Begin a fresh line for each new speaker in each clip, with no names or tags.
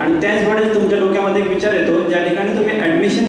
आणि त्याच वेळेस तुमच्या डोक्यामध्ये एक विचार येतो ज्या ठिकाणी तुम्ही ऍडमिशन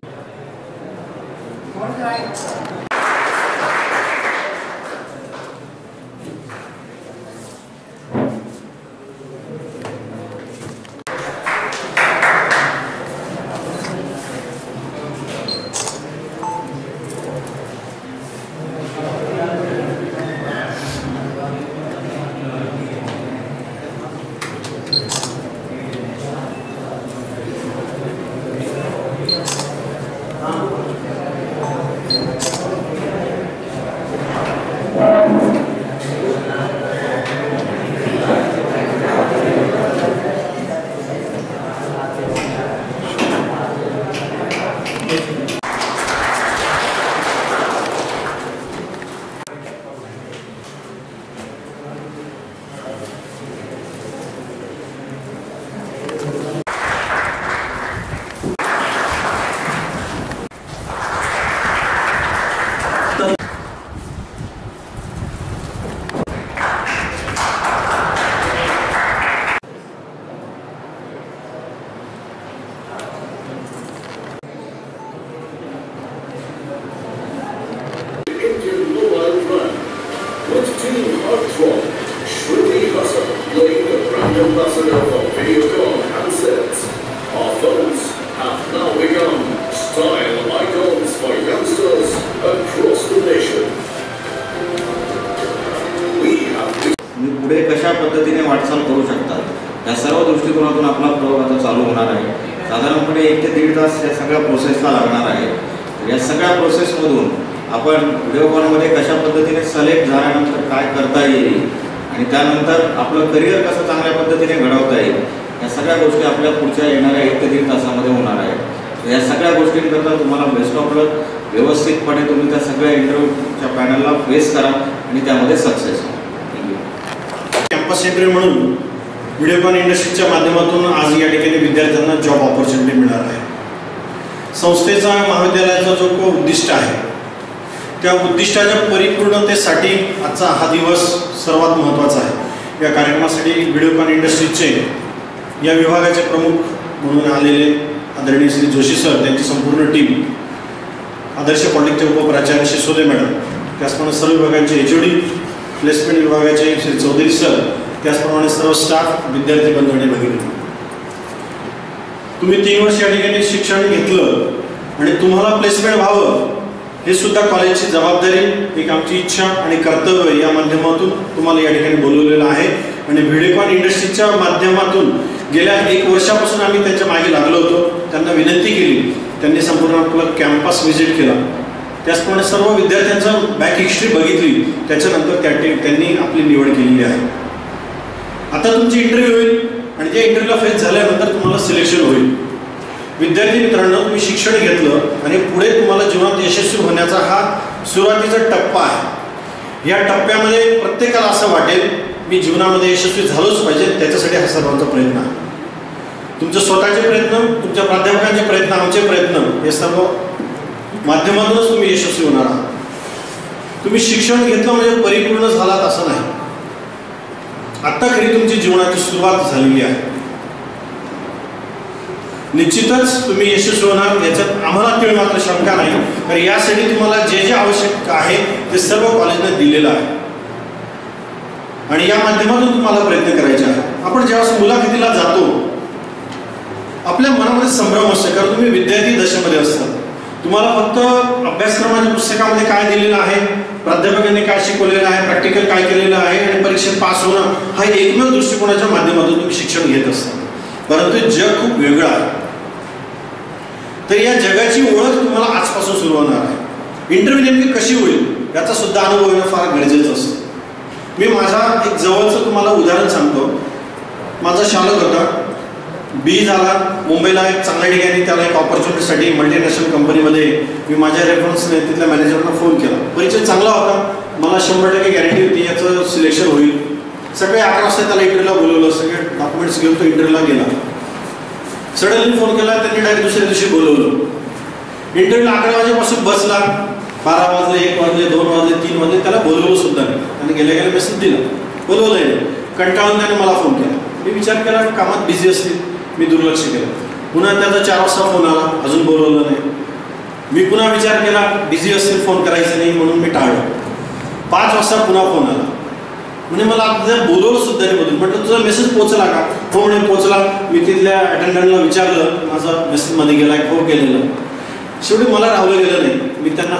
पद्धतीने वाटचाल करू शकतात. या सर्व दृष्टिकोनातून आपला प्रयोग आता चालू होणार आहे. साधारणपणे एक ते दीड तास या सगळ्या प्रोसेसला लागणार आहे. या सगळ्या प्रोसेसमधून आपण व्हिडिओ कॉलमध्ये कशा पद्धतीने सलेक्ट झाल्यानंतर काय करता येईल आणि त्यानंतर आपलं करिअर कसं चांगल्या पद्धतीने घडवता येईल या सगळ्या गोष्टी आपल्या पुढच्या येणाऱ्या एक ते दीड तासामध्ये होणार आहे. या सगळ्या गोष्टींकरता तुम्हाला बेस्ट ऑफ लक व्यवस्थितपणे तुम्ही त्या सगळ्या इंटरव्ह्यूच्या पॅनलला फेस करा आणि त्यामध्ये सक्सेस व्हा थँक्यू
कॅम्पस म्हणून व्हिडिओकॉन इंडस्ट्रीच्या माध्यमातून आज या ठिकाणी विद्यार्थ्यांना जॉब ऑपॉर्च्युनिटी मिळणार आहे. संस्थेचा महाविद्यालयाचा जो को उद्दिष्ट आहे त्या उद्दिष्टाच्या परिपूर्णतेसाठी आजचा हा दिवस सर्वात महत्त्वाचा आहे. या कार्यक्रमासाठी व्हिडिओकॉन इंडस्ट्रीजचे या विभागाचे प्रमुख म्हणून आलेले आदरणीय श्री जोशी सर त्यांची संपूर्ण टीम आदर्श कॉलेजचे उपप्राचार्य शिसोदे मॅडम त्याचप्रमाणे सर्व विभागांचे एच डी प्लेसमेंट विभागाचे श्री चौधरी सर त्याचप्रमाणे सर्व स्टाफ विद्यार्थी बंधू आणि भगिनी तुम्ही तीन वर्ष या ठिकाणी शिक्षण घेतलं आणि तुम्हाला प्लेसमेंट व्हावं हे सुद्धा कॉलेजची जबाबदारी एक आमची इच्छा आणि कर्तव्य या माध्यमातून तुम्हाला या ठिकाणी बोलवलेलं आहे. आणि व्हिडिओकॉन इंडस्ट्रीच्या माध्यमातून गेल्या एक वर्षापासून आम्ही त्यांच्या मागे लागलो होतो. त्यांना विनंती केली. त्यांनी संपूर्ण आपला कॅम्पस व्हिजिट केला. त्याचप्रमाणे सर्व विद्यार्थ्यांचं बॅक हिस्ट्री बघितली त्याच्यानंतर त्या त्यांनी आपली निवड केलेली आहे. आता तुमची इंटरव्ह्यू होईल आणि त्या इंटरव्ह्यूला फेस झाल्यानंतर तुम्हाला सिलेक्शन होईल. विद्यार्थी मित्रांनो तुम्ही शिक्षण घेतलं आणि पुढे तुम्हाला जीवनात यशस्वी होण्याचा हा सुरुवातीचा टप्पा आहे. या टप्प्यामध्ये प्रत्येकाला असं वाटेल मी जीवनामध्ये यशस्वी झालोच पाहिजे त्याच्यासाठी हा सर्वांचा प्रयत्न आहे. तुमचे स्वतःचे प्रयत्न तुमच्या प्राध्यापकांचे प्रयत्न आमचे प्रयत्न हे सर्व माध्यमातूनच तुम्ही यशस्वी होणार आहात. तुम्ही शिक्षण घेतलं म्हणजे परिपूर्ण झालात असं नाही. आत्ता खरी तुमची जीवनाची सुरुवात झालेली आहे. निश्चितच तुम्ही यशस्वी होणार याच्यात आम्हाला तीळ मात्र शंका नाही. कारण यासाठी तुम्हाला जे जे आवश्यक आहे ते सर्व कॉलेजने दिलेलं आहे. आणि या माध्यमातून तुम्हाला प्रयत्न करायचे आहे आपण ज्यावेळेस मुलाखतीला जातो आपल्या मनामध्ये संभ्रम असतो. कारण तुम्ही विद्यार्थी दशेमध्ये असता. तुम्हाला फक्त अभ्यासक्रमाच्या पुस्तकामध्ये काय दिलेलं आहे प्राध्यापकांनी काय शिकवलेलं आहे प्रॅक्टिकल काय केलेलं आहे आणि परीक्षेत पास होणं हा एकमेव दृष्टिकोनाच्या माध्यमातून तुम्ही शिक्षण घेत असता. परंतु जग खूप वेगळं आहे. तर या जगाची ओळख तुम्हाला आजपासून सुरू होणार आहे. इंटरव्ह्यू नेमकी कशी होईल याचा सुद्धा अनुभव येणं फार गरजेचं असतं. मी माझा एक जवळचं तुम्हाला उदाहरण सांगतो. माझा शालक होता. बी झाला. मुंबईला एक चांगल्या ठिकाणी त्याला एक ऑपॉर्च्युनिटीसाठी मल्टीनॅशनल कंपनीमध्ये मी माझ्या रेफरन्सने तिथल्या मॅनेजरला फोन केला. परिचय चांगला होता. मला शंभर टक्के गॅरंटी होती याचं सिलेक्शन होईल. सकाळी अकरा वाजता त्याला इंटरव्ह्यूला बोलवलं. सगळे डॉक्युमेंट्स घेऊन तो इंटरव्ह्यूला गेला. सडनली फोन केला. त्यांनी डायरेक्ट दुसऱ्या दिवशी बोलवलं. इंटरव्ह्यूला अकरा वाजेपासून बसला बारा वाजले एक वाजले दोन वाजले तीन वाजले. त्याला बोलवलं सुद्धा नाही. आणि गेल्या गेल्या मेसेज दिला. बोलवलं कंटाळून त्याने मला फोन केला. मी विचार केला कामात बिझी असतील मी दुर्लक्ष केलं. पुन्हा त्याचा चार वाजता फोन आला. अजून बोलवलं नाही. मी पुन्हा विचार केला बिझी असेल फोन करायचं नाही म्हणून मी टाळलो. पाच वाजता पुन्हा फोन आला. म्हणजे मला आता बोलवलं सुद्धा नाही बोलून म्हटलं तुझा मेसेज पोचला का? हो म्हणे पोचला मी तिथल्या अटेंडंटला विचारलं. माझा मेसेजमध्ये गेला हो केलेलं. शेवटी मला राहलं गेलं नाही. मी त्यांना